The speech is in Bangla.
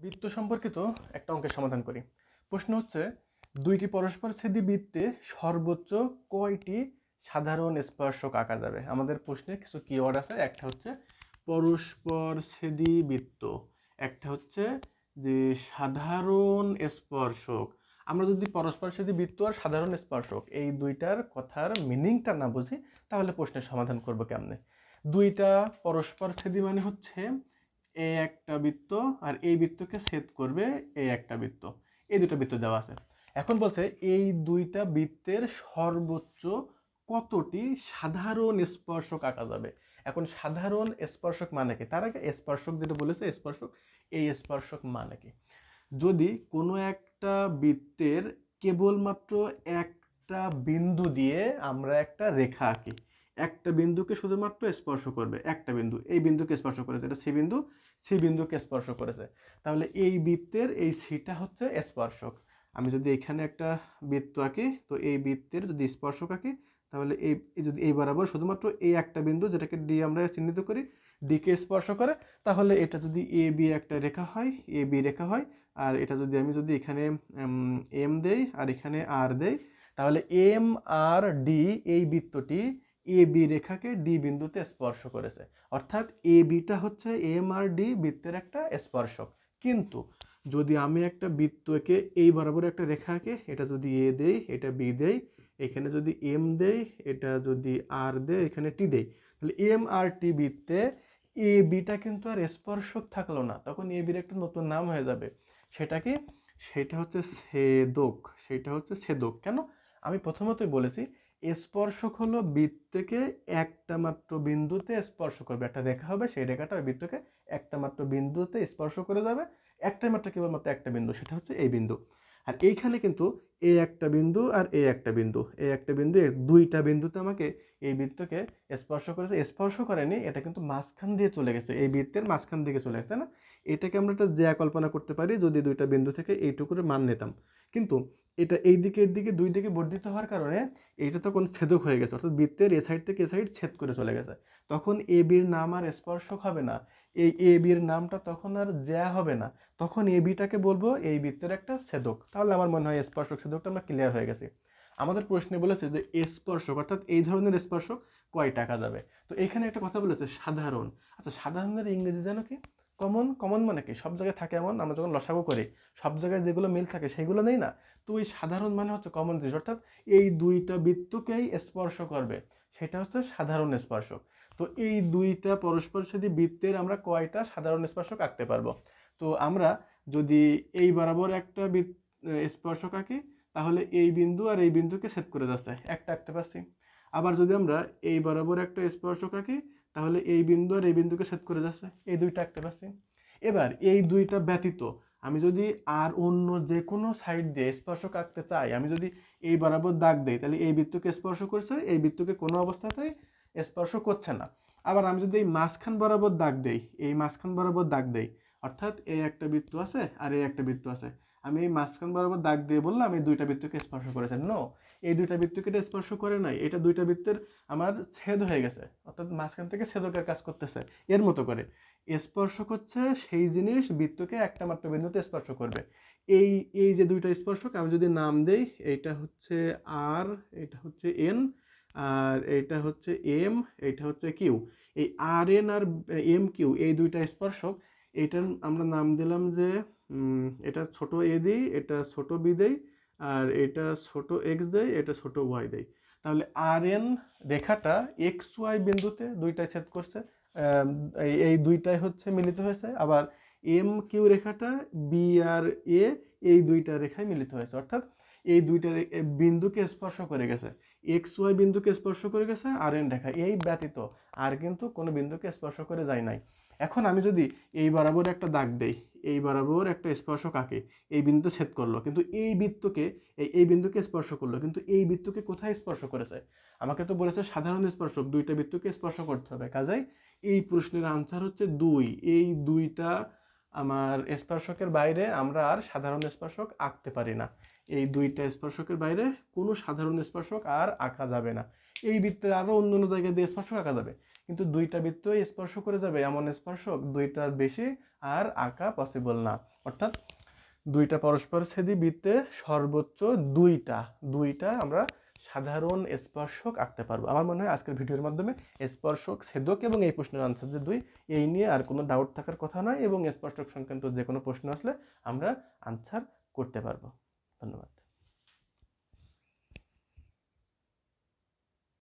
বৃত্ত সম্পর্কিত একটা অঙ্কের সমাধান করি। প্রশ্ন হচ্ছে, দুইটি পরস্পর ছেদি বৃত্তে সর্বোচ্চ কয়টি সাধারণ স্পর্শক আঁকা যাবে? আমাদের প্রশ্নে কিছু কিওয়ার্ড আছে, একটা হচ্ছে পরস্পর ছেদি বৃত্ত, একটা হচ্ছে যে সাধারণ স্পর্শক। আমরা যদি পরস্পর ছেদি বৃত্ত আর সাধারণ স্পর্শক, এই দুইটার কথার মিনিংটা না বুঝি, তাহলে প্রশ্নের সমাধান করব কেমনে? দুইটা পরস্পর ছেদি মানে হচ্ছে এ একটা বৃত্ত আর এই বৃত্তকে ছেদ করবে এই একটা বৃত্ত। এই দুটো বৃত্ত দেওয়া আছে। এখন বলছে, এই দুইটা বৃত্তের সর্বোচ্চ কতটি সাধারণ স্পর্শক আঁকা যাবে? এখন সাধারণ স্পর্শক মানে কি? তার আগে স্পর্শক যেটা বলেছে, স্পর্শক, এই স্পর্শক মানে কি? যদি কোনো একটা বৃত্তের কেবলমাত্র একটা বিন্দু দিয়ে আমরা একটা রেখা আঁকি একটা বিন্দুকে শুধুমাত্র স্পর্শ করবে, একটা বিন্দু, এই বিন্দুকে স্পর্শ করেছে, এটা সি বিন্দু, সি বিন্দুকে স্পর্শ করেছে। তাহলে এই বৃত্তের এই সিটা হচ্ছে স্পর্শক। আমি যদি এখানে একটা বৃত্ত আঁকি, তো এই বৃত্তের যদি স্পর্শক আঁকি, তাহলে এই যদি এই বরাবর শুধুমাত্র এই একটা বিন্দু যেটাকে ডি আমরা চিহ্নিত করি, ডিকে স্পর্শ করে, তাহলে এটা যদি এ বি একটা রেখা হয়, এ বি রেখা হয়, আর এটা যদি আমি যদি এখানে এম দেই, আর এখানে আর দেই, তাহলে এম আর ডি এই বৃত্তটি এ বি রেখাকে ডি বিন্দুতে স্পর্শ করেছে। অর্থাৎ এ বিটা হচ্ছে এম আর ডি বৃত্তের একটা স্পর্শক। কিন্তু যদি আমি একটা বৃত্তকে এই বরাবর একটা রেখাকে এটা যদি এ দেই, এটা বি দেই, এখানে যদি এম দেই, এটা যদি আর দেই, এখানে টি দেই, তাহলে এম আর টি বৃত্তে এ বিটা কিন্তু আর স্পর্শক থাকল না। তখন এ বির একটা নতুন নাম হয়ে যাবে। সেটা কি? সেটা হচ্ছে ছেদক সেটা হচ্ছে ছেদক কেন? আমি প্রথমতই বলেছি, স্পর্শক হলো বৃত্তকে একটা মাত্র বিন্দুতে স্পর্শ করবে। একটা রেখা হবে, সেই রেখাটা ওই বৃত্তকে একটা মাত্র বিন্দুতে স্পর্শ করে যাবে। একটাই মাত্র কেবলমাত্র একটা বিন্দু, সেটা হচ্ছে এই বিন্দু। আর এইখানে কিন্তু এ একটা বিন্দু আর এ একটা বিন্দু। এ একটা বিন্দু দুইটা বিন্দুতে আমাকে এই বৃত্তকে স্পর্শ করেছে। স্পর্শ করেনি, এটা কিন্তু মাঝখান দিয়ে চলে গেছে। এই বৃত্তের মাঝখান দিকে চলে গেছে না? এটাকে আমরা একটা জ্যা কল্পনা করতে পারি, যদি দুইটা বিন্দু থেকে এইটুকুর মান নিতাম। কিন্তু এটা এই দিকে এর দিকে, দুই দিকে বর্ধিত হওয়ার কারণে এইটা তখন ছেদক হয়ে গেছে। অর্থাৎ বৃত্তের এ সাইড থেকে এ সাইড ছেদ করে চলে গেছে। তখন এ বির নাম আর স্পর্শক হবে না। এই এ বির নামটা তখন আর জ্যা হবে না। তখন এ বিটাকে বলব এই বৃত্তের একটা ছেদক তাহলে আমার মনে হয় স্পর্শক ছেদকটা আমরা ক্লিয়ার হয়ে গেছি। আমাদের প্রশ্নে বলেছে যে স্পর্শক, অর্থাৎ এই ধরনের স্পর্শক কয় টাকা যাবে? তো এখানে একটা কথা বলেছে, সাধারণ। আচ্ছা সাধারণের ইংরেজি জানো কি? কমন কমন মানে কি? সব জায়গায় থাকে এমন, আমরা যখন লসাগু করি, সব জায়গায় যেগুলো মিল থাকে সেগুলো নেই না? তো ওই সাধারণ মানে হচ্ছে কমন জিনিস, অর্থাৎ এই দুইটা বৃত্তকেই স্পর্শ করবে। সেটা হচ্ছে সাধারণ স্পর্শক। তো এই দুইটা পরস্পর যদি বৃত্তের আমরা কয়টা সাধারণ স্পর্শক আঁকতে পারব? তো আমরা যদি এই বরাবর একটা স্পর্শক আঁকি, তাহলে এই বিন্দু আর এই বিন্দুকে ছেদ করে যাচ্ছে। একটা আঁকতে পারছি। আবার যদি আমরা এই বরাবর একটা স্পর্শক আঁকি, তাহলে এই বিন্দু আর এই বিন্দুকে ছেদ করে যাচ্ছে। এই দুইটা আঁকতে পারছি। এবার এই দুইটা ব্যতীত আমি যদি আর অন্য যে কোনো সাইড দিয়ে স্পর্শক আঁকতে চাই, আমি যদি এই বরাবর দাগ দেই, তাহলে এই বৃত্তকে স্পর্শ করছে, এই বৃত্তকে কোনো অবস্থাতেই স্পর্শ করছে না। আবার আমি যদি এই মাঝখান বরাবর দাগ দেই, এই মাঝখান বরাবর দাগ দেই, অর্থাৎ এই একটা বৃত্ত আছে আর এই একটা বৃত্ত আছে, আমি এই মাঝখান বরাবর দাগ দিয়ে বললাম, এই দুইটা বৃত্তকে স্পর্শ করেছে। নো এই দুইটা বৃত্তকে এটা স্পর্শ করে নাই, এটা দুইটা বৃত্তের আমার ছেদ হয়ে গেছে, অর্থাৎ মাঝখান থেকে ছেদকের কাজ করতেছে, এর মতো করে। স্পর্শক হচ্ছে সেই জিনিস বৃত্তকে একটা মাত্র বিন্দুতে স্পর্শ করবে। এই এই যে দুইটা স্পর্শক, আমি যদি নাম দেই এইটা হচ্ছে আর, এটা হচ্ছে এন, আর এইটা হচ্ছে এম এইটা হচ্ছে কিউ। এই R, N R M, Q, এই দুইটা স্পর্শক এইটার আমরা নাম দিলাম যে এটা ছোট এ দিই, এটা ছোট বি দেই, আর এটা ছোট এক্স দেয় এটা ছোট ওয়াই দেয় তাহলে আর, এন রেখাটা এক্স, ওয়াই বিন্দুতে দুইটাই ছেদ করছে এই দুইটাই হচ্ছে মিলিত হয়েছে। আবার এম কিউ রেখাটা বি আর এ এই দুইটা রেখায় মিলিত হয়েছে। অর্থাৎ এই দুইটা বিন্দুকে স্পর্শ করে গেছে। এক্স ওয়াই বিন্দুকে স্পর্শ করে গেছে, আর এন রেখা। এই ব্যতীত আর কিন্তু কোনো বিন্দুকে স্পর্শ করে যায় নাই। এখন আমি যদি এই বরাবর একটা দাগ দেই, এই বরাবর একটা স্পর্শক আঁকে, এই বিন্দুতে ছেদ করল, কিন্তু এই বৃত্তকে, এই এই বিন্দুকে স্পর্শ করল, কিন্তু এই বৃত্তকে কোথায় স্পর্শ করেছে? আমাকে তো বলেছে সাধারণ স্পর্শক, দুইটা বৃত্তকে স্পর্শ করতে হবে। কাজেই এই প্রশ্নের আনসার হচ্ছে দুই। এই দুইটা আমার স্পর্শকের বাইরে আমরা আর সাধারণ স্পর্শক আঁকতে পারি না। এই দুইটা স্পর্শকের বাইরে কোনো সাধারণ স্পর্শক আর আঁকা যাবে না। এই বৃত্তের আরও অন্য অন্য জায়গায় দিয়ে স্পর্শক আঁকা যাবে। কিন্তু দুইটা বৃত্তই স্পর্শ করে যাবে এমন স্পর্শক দুইটার বেশি আর আঁকা পসিবল না। অর্থাৎ দুইটা পরস্পর ছেদি বৃত্তে সর্বোচ্চ দুইটা দুইটা আমরা সাধারণ স্পর্শক আঁকতে পারব। আমার মনে হয় আজকের ভিডিওর মাধ্যমে স্পর্শক ছেদক এবং এই প্রশ্নের আনসার যে দুই, এই নিয়ে আর কোনো ডাউট থাকার কথা নয় এবং স্পর্শক সংক্রান্ত যে কোনো প্রশ্ন আসলে আমরা আনসার করতে পারব। ধন্যবাদ।